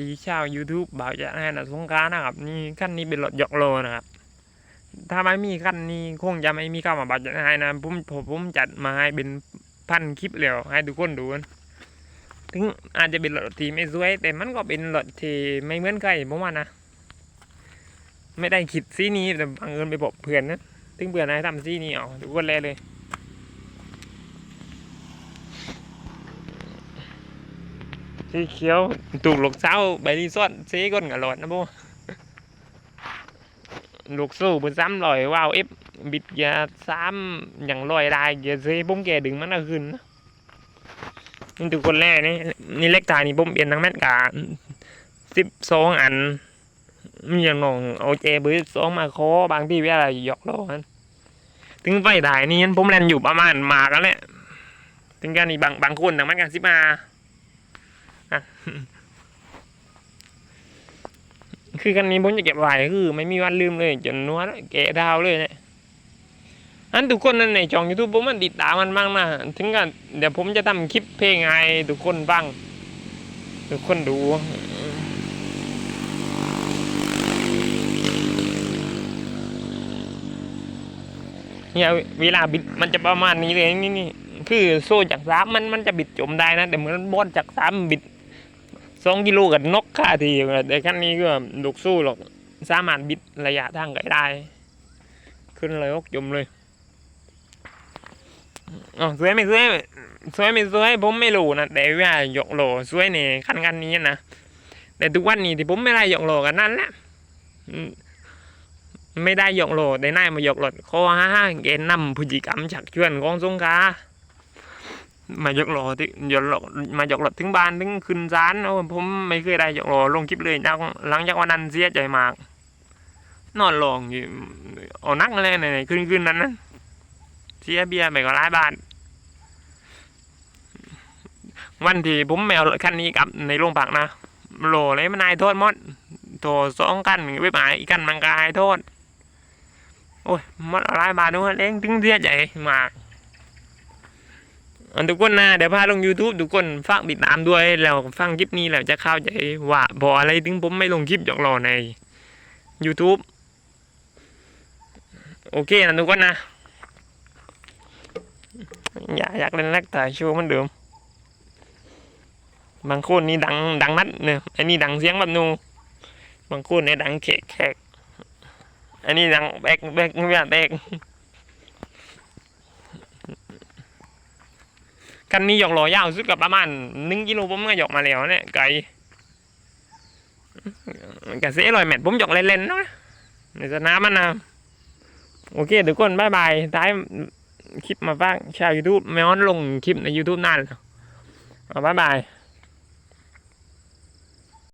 ดีชาว YouTube บ่าวจะให้นะสงกานต์นะครับ นี่ขั้นนี้เป็นรถยกโลนะครับ ถ้าไม่มีขั้นนี้คงจะไม่มีเข้ามาบ่าวจะให้นะผมผมผมจัดมาให้เป็นพันคลิปแล้วให้ทุกคนดูถึงอาจจะเป็นรถที่ไม่สวย แต่มันก็เป็นรถที่ไม่เหมือนใครผมว่านะไม่ได้คิดซีนี้แต่บังเอิญไปบอกเพื่อนนะถึงเพื่อนให้ทำซีนี้เอทุกคนแลเลย สีเขียวถูกลูกเสาใบรีสอดสีก้นกับหลอดนะโบลูกสู้บนซ้ำลอยว้าวเอฟบิดยาซ้ำอย่างลอยได้เกียร์ซีปุ้มแกดึงมันเอาขึ้นนะนี่ทุกคนแรกนี่นี่เล็กตายนี่ปุ้มเปลี่ยนทั้งแม่กาสิบสองอันมีอย่างน้องเอาเจเบอร์สองมาโคบางที่เวลาหยอกล้อกันถึงไฟถ่ายนี่ผมเล่นอยู่ประมาณมากันแหละถึงกันนี่บางบางคนทั้งแม่กันสิบมา คือคันนี้ผมจะเก็บไว้คือ ไม่มีวันลืมเลย จนนวดแกะดาวเลยเนี่ยอันทุกคนนั่นในช่องยูทูบผมมันติดตามมันบ้างนะถึงกันเดี๋ยวผมจะทำคลิปเพลงให้ทุกคนบ้างทุกคนดูเนี่ยเวลาบิดมันจะประมาณนี้เลยนี่นี่คือโซ่จากสามมันมันจะบิดจมได้นะแต่เหมือนบอลจากสามบิด สองกิโลกับนกค่าทีแต่ขั้นนี้ก็ดุกสู้หรอกสามารถบิดระยะทางไกลได้ ขึ้นเลยอกจมเลยอ๋อสวยไม่สวยสวยไม่สวยผมไม่รู้นะแต่ว่าหยกโหลสวยนี่ขั้นขั้นนี้นะแต่ทุกวันนี้ที่ผมไม่ได้หยกโหลกันนั่นแหละไม่ได้หยกโหลแต่นายมาหยกโหลดข้อห้าเกณฑ์นำพฤติกรรมฉักชวนของสงขลา มายกหลที่ยกหลมายกหลถึงบ้านถึงขึ้นศาลผมไม่เคยได้ยกหลลงคลิปเลยจากหลังจากวันนั้นเสียใจมาก นอนลงอยู่เอานักเลยในคืนคืนนั้นนะเสียเบียร์ไปก็หลายบาทวันที่ผมไม่เอารถคันนี้กลับในโรงพักนะโหลเลยมันนายโทษมดโทษสองกันไม่หมายอีกกันมันก็ให้โทษ โอ้ยมดหลายบาทด้วยเองถึงเสียใจมาก ทุกคนนะเดี๋ยวพาลง YouTube ทุกคนฝากติดตามด้วยแล้วฟังคลิปนี้แล้วจะเข้าใจว่าพออะไรถึงผมไม่ลงคลิปหยอกล้อใน YouTube โอเคนะทุกคนนะ อย่าอยากเล่นแรกถ่ชว์เหมันเดิม บางคนนี่ดังดังนัดเนี่ยอันนี้ดังเสียงแบบนูบางคนเนี่ยดังแขกแขกอันนี้ดังแบกแบกไม่อยากแบก คันนี้หยอกหล่อยาวสุดกับประมาณหนึ่งกิโลผมก็หยอกมาแล้วเนี่ยไกลกะเสียลอยแมตรผมหยอกเล่นๆเนาะในสนามมันนะโอเคทุกคนบายบายท้ายคลิปมาบ้างชาวยูทูบไม่ออนลงคลิปใน YouTube นานบายบาย